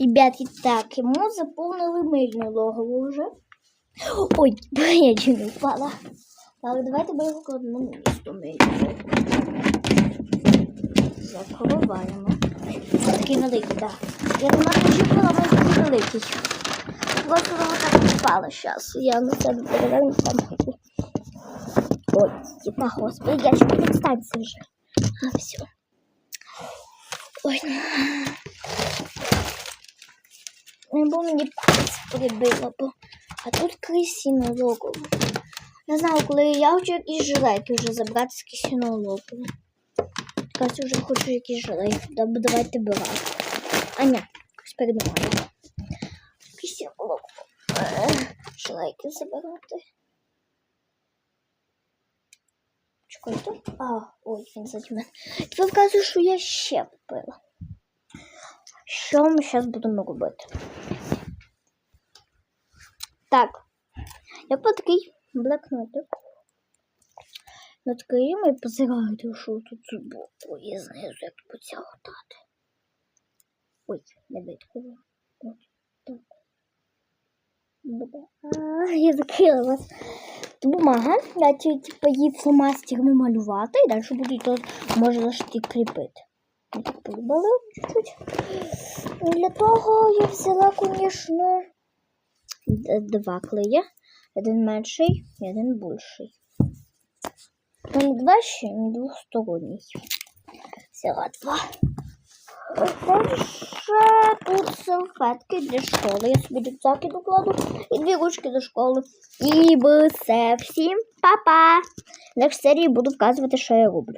Ребятки, так, йому заповнили мильну логову вже. Ой, я не впала. Так, давайте ми його кладемо на місто мильну. Заховаємо. Це такий великий, так. Я не можу очікувала, але такий великий. Просто воно так впало зараз. Я на себе переверну там. Ой, типа, господи, я чуть не встанься вже. Ну все. Ой, не бо мені палець прибило, бо а тут крисіно логово. Не знаю, коли я хочу якісь жилети вже забрати з кисіного логово. Кажуть, вже хочу якісь жилети. Да, бо давайте брати. А ні, якось передумала. Кисіного логово. Е, Жилейки забирати. Чекайте. А, ой, він за мене. Тепер вказує, що я ще купила. Що ми зараз будемо робити? Так. Я по такий блокнотик. Відкриємо і позирайте, що тут збоку і знизу, як потяготати. Ой, не відкрила. От так. А, Я закрила вас. Бумага. Я типу, її фломастерами малювати і далі буду тут можна ж ті кріпити. Я так прибалив чуть-чуть. Для того я взяла, звісно, два клея. Один менший і один більший. Він два ще він двосторонній. Взяла два. Дальше тут салфетки для школи. Я собі рюкзаки докладу і дві ручки до школи. І все. Всім па-па! В серії буду вказувати, що я роблю.